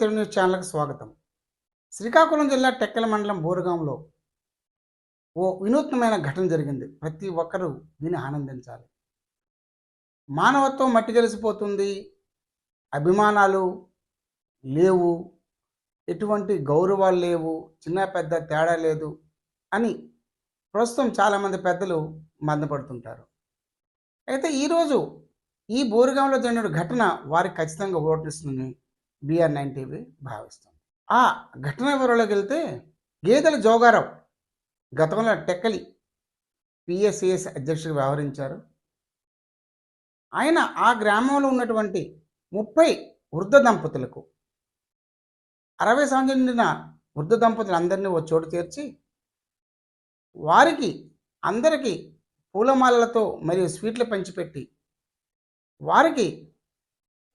Telugu news ఛానల్కి స్వాగతం. శ్రీకాకుళం జిల్లా టెక్కల మండలం బోరుగాంలో ఓ వినూత్నమైన ఘటన జరిగింది. ప్రతి ఒక్కరూ దీన్ని ఆనందించాలి. మానవత్వం మట్టి కలిసిపోతుంది అభిమానాలు లేవు. ఎటువంటి గౌరవాలు లేవు. చిన్న పెద్ద తేడా లేదు అని ప్రస్తుతం చాలామంది పెద్దలు మందపడుతుంటారు. అయితే ఈరోజు ఈ బోరుగాంలో జరిగిన ఘటన వారికి ఖచ్చితంగా ఓటిస్తుందని బిఆర్ నైన్ టీవీ భావిస్తుంది. ఆ ఘటన వివరాల్లోకి వెళ్తే గేదెల జోగారావు గతంలో టెక్కలి పిఎస్సిఎస్ అధ్యక్షుడు వ్యవహరించారు. ఆయన ఆ గ్రామంలో ఉన్నటువంటి ముప్పై వృద్ధ దంపతులకు అరవై సంవత్సరం నిండిన వృద్ధ దంపతులందరినీ ఓ చోటు చేర్చి వారికి అందరికీ పూలమాలలతో మరియు స్వీట్లు పంచిపెట్టి వారికి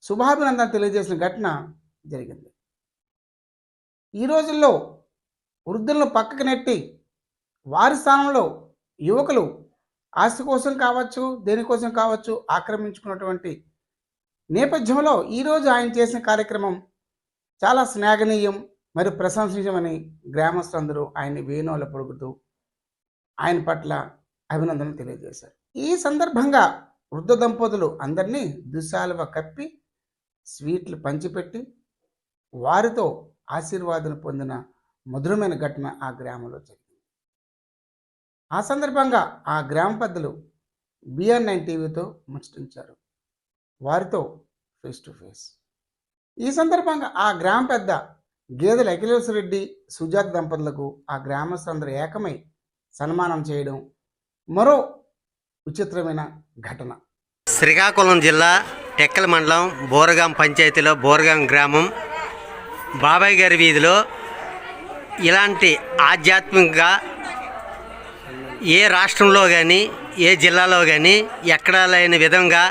శుభాభినందన తెలియజేసిన ఘటన జరిగింది. ఈ రోజుల్లో వృద్ధులను పక్కకు నెట్టి వారి స్థానంలో యువకులు ఆస్తి కోసం కావచ్చు దేనికోసం కావచ్చు ఆక్రమించుకున్నటువంటి నేపథ్యంలో ఈరోజు ఆయన చేసిన కార్యక్రమం చాలా స్నేహనీయం మరియు ప్రశంసనీయమని గ్రామస్తులందరూ ఆయన్ని వేణువుల పొడుగుతూ ఆయన పట్ల అభినందనలు తెలియజేశారు. ఈ సందర్భంగా వృద్ధ దంపతులు అందరినీ దుశాలువ కప్పి స్వీట్లు పంచిపెట్టి వారితో ఆశీర్వాదం పొందిన మధురమైన ఘటన ఆ గ్రామంలో జరిగింది. ఆ సందర్భంగా ఆ గ్రామ పెద్దలు బిఆర్ నైన్ టీవీతో ముచ్చటించారు. వారితో ఫేస్ టు ఫేస్ ఈ సందర్భంగా ఆ గ్రామ పెద్ద గేదెల అఖిలేశ్వర రెడ్డి సుజాత దంపతులకు ఆ గ్రామస్తులందరూ ఏకమై సన్మానం చేయడం మరో విచిత్రమైన ఘటన. శ్రీకాకుళం జిల్లా టెక్కల మండలం బోరగాం పంచాయతీలో బోరగాం గ్రామం బాబాయ్ గారి వీధిలో ఇలాంటి ఆధ్యాత్మికంగా ఏ రాష్ట్రంలో కానీ ఏ జిల్లాలో కానీ ఎక్కడా లేని విధంగా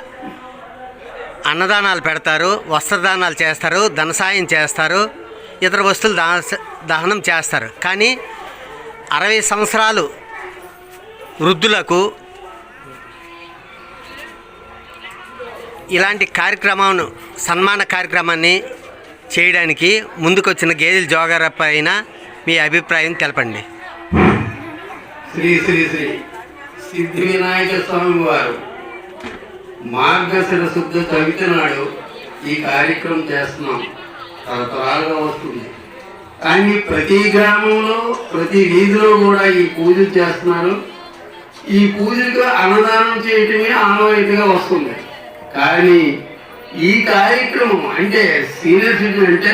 అన్నదానాలు పెడతారు వస్త్రదానాలు చేస్తారు ధన సాయం చేస్తారు ఇతర వస్తువులు దాన దహనం చేస్తారు. కానీ అరవై సంవత్సరాలు వృద్ధులకు ఇలాంటి కార్యక్రమం సన్మాన కార్యక్రమాన్ని చేయడానికి ముందుకొచ్చిన గేదెల జోగారప్ప అయిన మీ అభిప్రాయం తెలపండి. శ్రీ శ్రీ శ్రీ సిద్ధి వినాయక స్వామి వారు మార్గశిర శుద్ధ చవితి నాడు ఈ కార్యక్రమం చేస్తున్నాం. తరతరాలుగా వస్తుంది. కానీ ప్రతి గ్రామంలో ప్రతి వీధిలో కూడా ఈ పూజలు చేస్తున్నారు. ఈ పూజలకు అన్నదానం చేయటమే ఆనవాయితీగా వస్తుంది. కానీ ఈ కార్యక్రమం అంటే సీనియర్ సిటిజన్ అంటే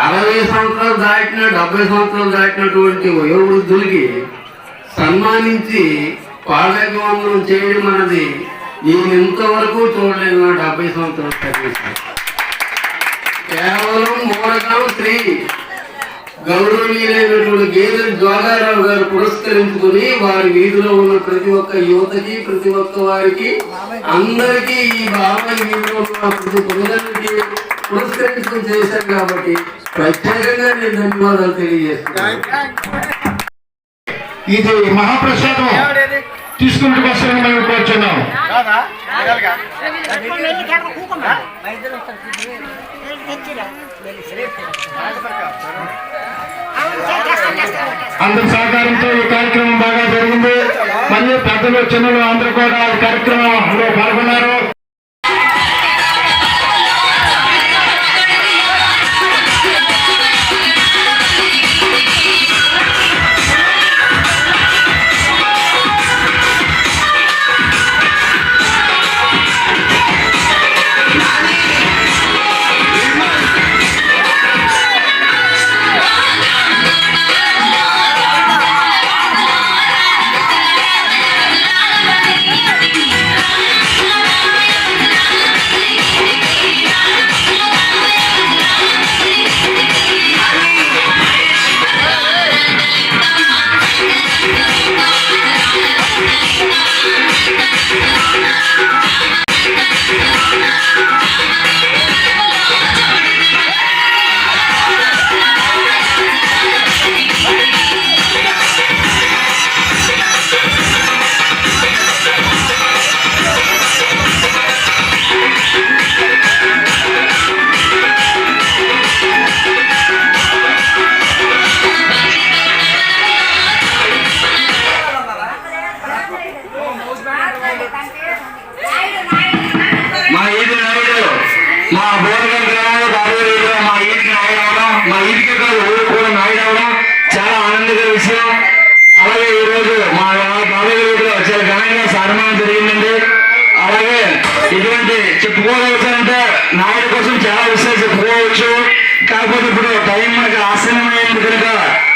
అరవై సంవత్సరాలు దాటిన డెబ్బై సంవత్సరాలు దాటినటువంటి వయోవృద్ధులకి సన్మానించి పాదగమనం చేయడం అన్నది నేను ఇంతవరకు చూడలేదు నా డెబ్బై సంవత్సరాలు కేవలం మూలకం స్త్రీ గౌరవనీయులైనటువంటి గేదెల జోగారావు గారు పురస్కరించుకుని వారి వీధిలో ఉన్న ప్రతి ఒక్క యువతకి ప్రతి ఒక్క వారికి అందరికీ ఈ బాబాయ్ వీధిలో ఉన్న ప్రతి పిల్లలకి పురస్కరించుకుని చేశారు కాబట్టి ప్రత్యేకంగా నేను ధన్యవాదాలు తెలియజేస్తున్నాను. ఇది మహాప్రసాదం. మేము కోరుచున్నాం. అందరి సహకారంతో ఈ కార్యక్రమం బాగా జరిగింది. మరియు పెద్దలు చిన్నలు అందరూ కూడా ఈ కార్యక్రమంలో పాల్గొన్నారు. మా ఇంటికి కాదు ఊరు కూడా నాయుడు అవడం చాలా ఆనందకర విషయం. అలాగే ఈ రోజు మా బాబాయ్ ఊరిలో చాలా ఘనంగా సన్మానం జరిగిందండి. అలాగే ఇటువంటి చెప్పుకోగలుగుతారంటే నాయుడు కోసం చాలా విషయాలు చెప్పుకోవచ్చు. కాకపోతే ఇప్పుడు టైం మనకి ఆసనమైంది కనుక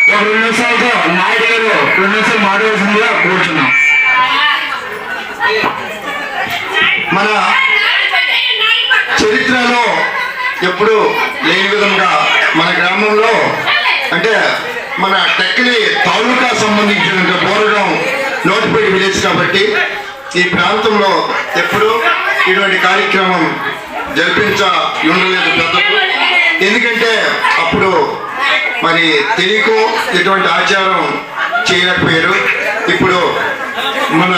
ఒక రెండు నిమిషాలతో నాయుడు గారు రెండు నిమిషాలు మాట్లాడాల్సిందిగా కూర్చున్నాం. మన ఎప్పుడు లేని విధంగా మన గ్రామంలో అంటే మన టెక్కలి తాలూకా సంబంధించిన బోరగాం నోటిపేట విలేజ్ కాబట్టి ఈ ప్రాంతంలో ఎప్పుడు ఇటువంటి కార్యక్రమం జరిపించ ఉండలేదు పెద్దలు. ఎందుకంటే అప్పుడు మరి తెలియకు ఇటువంటి ఆచారం చేయలేకపోయారు. ఇప్పుడు మన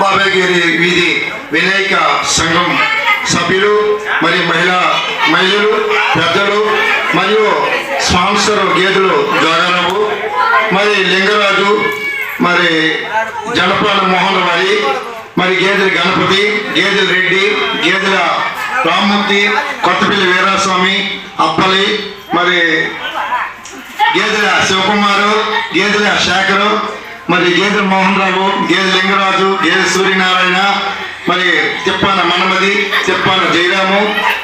బాబాయ్ గారి వీధి వినాయక సంఘం సభ్యులు మరి మహిళా మహిళలు పెద్దలు మరియు స్పాన్సర్ గేదెలు జోగారావు మరి లింగరాజు మరి జనపాల మోహన్ వారి మరి గేదెల గణపతి గేదెల రెడ్డి గేదెల రామ్మూర్తి కొత్తపల్లి వీరాస్వామి అప్పలి మరి గేదెల శివకుమారు గేదెల శేఖరు మరి గేదెల మోహన్ రావు గేదె లింగరాజు గేదె సూర్యనారాయణ మరి తిప్పాన మనమది తిప్పాన జయరాము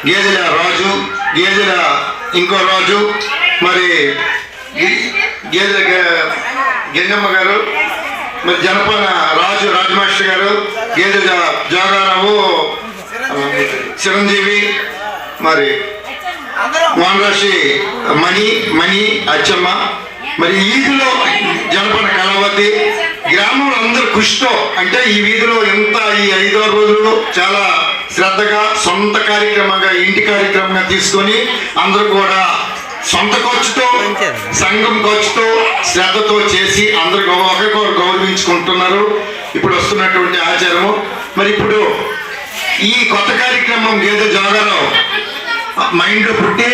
గేదెల రాజు గేదెల ఇంకో రాజు మరి గి- గేదెల గంగమ్మ గారు మరి జనపన రాజు రాజమాస్టర్ గారు గేదెల జాగారావు చిరంజీవి మరి వానరాశి మణి మణి అచ్చమ్మ మరి ఈ జనపన కళావతి గ్రామంలో అందరూ కృషితో అంటే ఈ వీధిలో ఎంత ఈ ఐదో రోజులు చాలా శ్రద్ధగా సొంత కార్యక్రమంగా ఇంటి కార్యక్రమంగా తీసుకొని అందరూ కూడా సొంత ఖర్చుతో సంఘం ఖర్చుతో శ్రద్ధతో చేసి అందరూ ఒకరికొకరు గౌరవించుకుంటున్నారు. ఇప్పుడు వస్తున్నటువంటి ఆచారము. మరి ఇప్పుడు ఈ కొత్త కార్యక్రమం ఏదో జాగాలో మైండ్ పుట్టి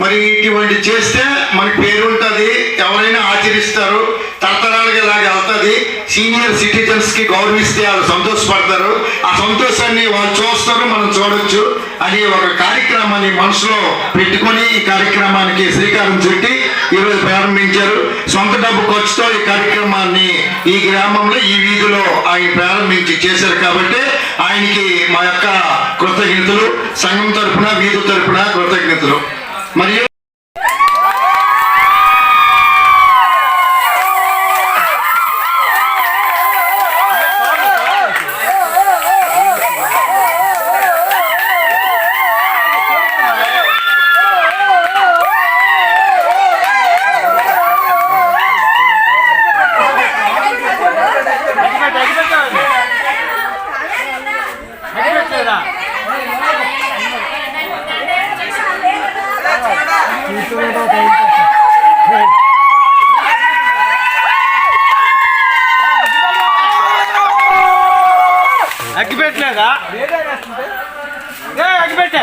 మరి ఇటువంటి చేస్తే మనకి పేరు ఉంటుంది ఎవరైనా ఆచరిస్తారు. తరతరాలుగా ఇలాగే వెళ్తుంది సీనియర్ సిటిజన్స్కి గౌరవిస్తే వాళ్ళు సంతోషపడతారు. ఆ సంతోషాన్ని వాళ్ళు చూస్తారు మనం చూడొచ్చు. అని ఒక కార్యక్రమాన్ని మనసులో పెట్టుకొని ఈ కార్యక్రమానికి శ్రీకారం చుట్టి ఈరోజు ప్రారంభించారు. సొంత డబ్బు ఖర్చుతో ఈ కార్యక్రమాన్ని ఈ గ్రామంలో ఈ వీధిలో ఆయన ప్రారంభించి చేశారు కాబట్టి ఆయనకి మా యొక్క కృతజ్ఞతలు. సంఘం తరపున వీధి తరఫున కృతజ్ఞతలు. మరియు అగ్గిపెట్టలేదా ఏ అగ్గిపెట్టే.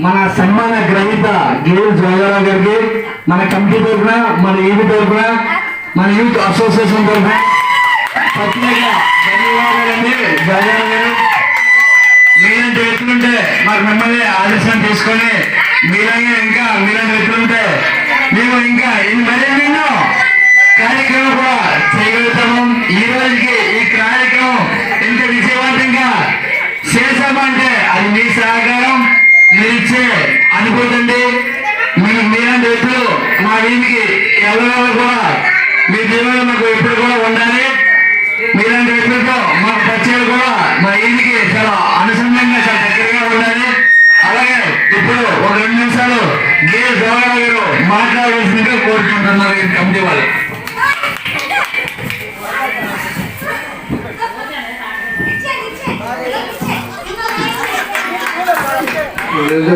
మన సన్మాన గ్రహీత గేల్ జోగారావు గారికి మన కమిటీ తరఫున మన ఈవి తరఫున మన యూత్ అసోసియేషన్ తరఫున మీలాంటి వ్యక్తులు ఉంటే మాకు మిమ్మల్ని ఆదర్శం తీసుకొని మీలాగే ఇంకా మీలాంటి వ్యక్తులు ఉంటే మేము ఇంకా మరే ఎన్నో కార్యక్రమం కూడా చేయగలుగుతాము. ఈ రోజుకి ఈ కార్యక్రమం ఎంత విజయవంతంగా చేశామంటే అది మీ సహకారం మీరిచ్చే అనుభూతండి మీరు మీలాంటి వ్యక్తులు మా వీధికి ఎవరెవరు కూడా మీ జీవనంలో మాకు ఎప్పుడు కూడా ఉండాలి. మీలాంటి మా పరిచయాలు కూడా మా ఇంటికి చాలా అనుసంధానంగా చాలా దగ్గరగా ఉండాలి. అలాగే ఇప్పుడు ఒక రెండు నిమిషాలు గే జవహర్ గారు మాట్లాడవలసిందిగా కోరుకుంటున్నారు కమిటీ వాళ్ళు. లేదు.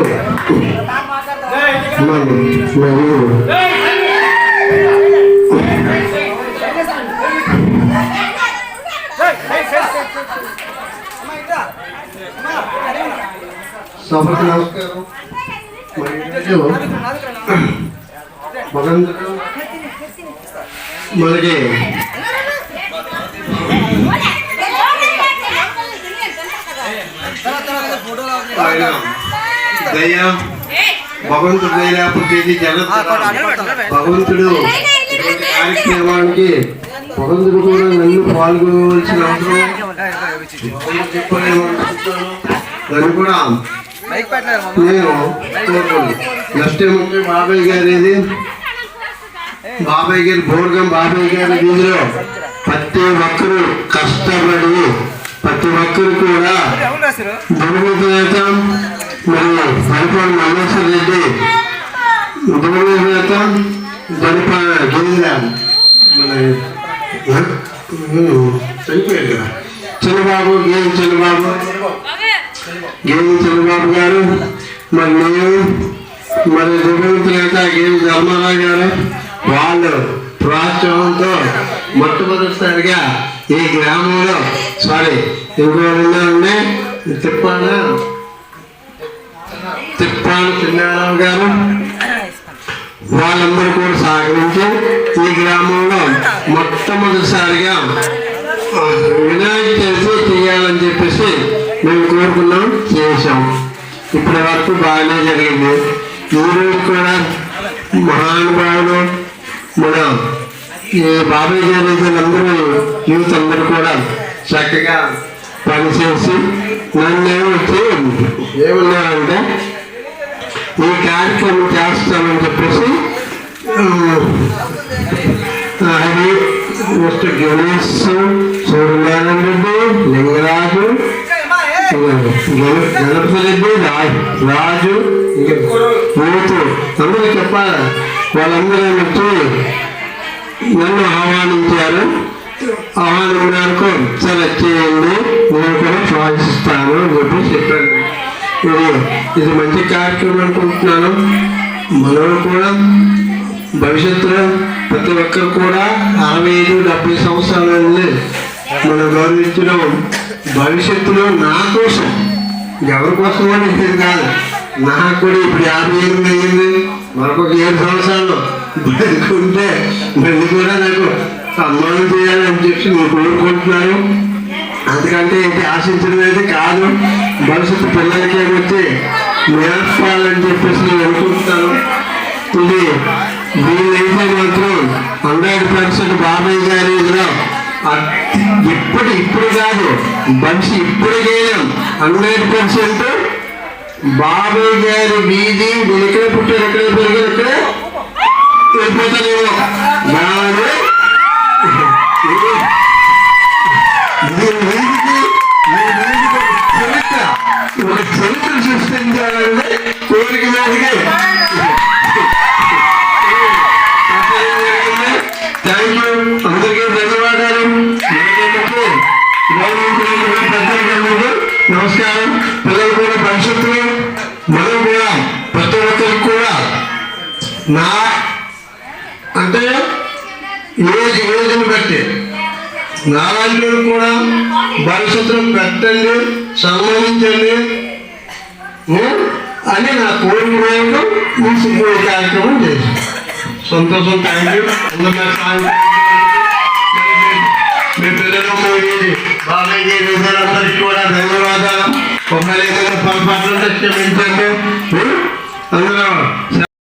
సభకు నమస్కారం మరి ఈరోజు భగవంతుడు మనకి ఆయన దయ భగవంతుడు దయ లేకపోతే జగత్ భగవంతుడు. కార్యక్రమానికి భగవంతుడు కూడా నన్ను పాల్గొనవలసిన అవసరం చెప్పలేమనుకుంటున్నాను నన్ను కూడా నేను నెక్స్ట్ ఏమంటే బాబాయ్ గారిది. బాబాయ్ గారి బోర్గం బాబాయ్ గారి వీధిలో ప్రతి ఒక్కరు కష్టపడి ప్రతి ఒక్కరు కూడా దుర్గత మరి పరిపాలన మల్లేశ్వర రెడ్డి. దుర్గత దళిప గిరిజ మన చనిపోయారు కదా. చిన్నబాబు గేమ్ చిన్నబాబు గేమి చంద్రబాబు గారు? మరి నేను మరి దివంగత నేత గేమి ధర్మారావు గారు? వాళ్ళు ప్రోత్సాహంతో మొట్టమొదటిసారిగా ఈ గ్రామంలో సారీ ఇంకో ఉన్నారండి తిప్పాన? తిప్పాన చిన్నారావు గారు. వాళ్ళందరూ కూడా సహకరించి ఈ గ్రామంలో మొట్టమొదటిసారిగా వినాయక చవితి తీయాలని చెప్పేసి మేము కోరుకున్నాం చేసాం ఇప్పటి వరకు బాగానే జరిగింది ఈరోజు కూడా మహానుభావులు మన ఈ బాబాయ్ గారి అందరూ యూత్ అందరూ కూడా చక్కగా పనిచేసి నన్ను వచ్చి ఏమన్నారంటే ఈ కార్యక్రమం చేస్తామని చెప్పేసి అది మిస్టర్ గణేష్ సూర్యనారాయణ రెడ్డి లింగరాజు గణ- గణపతి రెడ్డి రాజు ఇంకా యూత్ అందరూ చెప్పాలి? వాళ్ళందరూ వచ్చి నన్ను ఆహ్వానించారు. ఆహ్వానం మేరకు సరే చేయండి. నేను కూడా ప్రోత్సహిస్తాను అని చెప్పి చెప్పాను. ఇది ఇది మంచి కార్యక్రమం అనుకుంటున్నాను. మనం కూడా భవిష్యత్తులో ప్రతి ఒక్కరు కూడా అరవై ఐదు డెబ్బై సంవత్సరాలని మనం గౌరవించడం భవిష్యత్తులో నా కోసం ఎవరి కోసం అని కాదు నాకు కూడా ఇప్పుడు యాభై ఎనిమిది అయ్యింది. మరొక ఏడు సంవత్సరాలు బతుకుంటే మళ్ళీ కూడా నాకు సన్మానం చేయాలని చెప్పి నేను కోరుకుంటున్నాను. అందుకంటే ఇది ఆశించడం అయితే కాదు. భవిష్యత్తు పిల్లలకి ఏమొచ్చి నేర్పాలని చెప్పేసి నేను అనుకుంటున్నాను. ఇది వీళ్ళైతే మాత్రం హండ్రెడ్ పర్సెంట్ బాబాయ్ గారి ఇప్పుడు ఇప్పుడు కాదు మనిషి ఇప్పటికైనా హండ్రెడ్ పర్సెంట్ బాబాయ్ గారి వీధి నేను ఎక్కడ పుట్టారు ఎక్కడ పెరిగారు ఎక్కడ వెళ్ళిపోతారేమో అంటే ఏజ్ ఏజ్ని బట్టి నారాయణుడు కూడా భవిష్యత్తులో పెట్టండి సన్మానించండి అని నా కోరిక మేరకు ఈ కార్యక్రమం చేశాను. సంతోషం థ్యాంక్ యూ మీ పిల్లలు బాబాయ్ గారి అందరికీ కూడా ధన్యవాదాలు. ఒకవేళ ఏదైనా పొరపాట్లు క్షమించండి ఏ?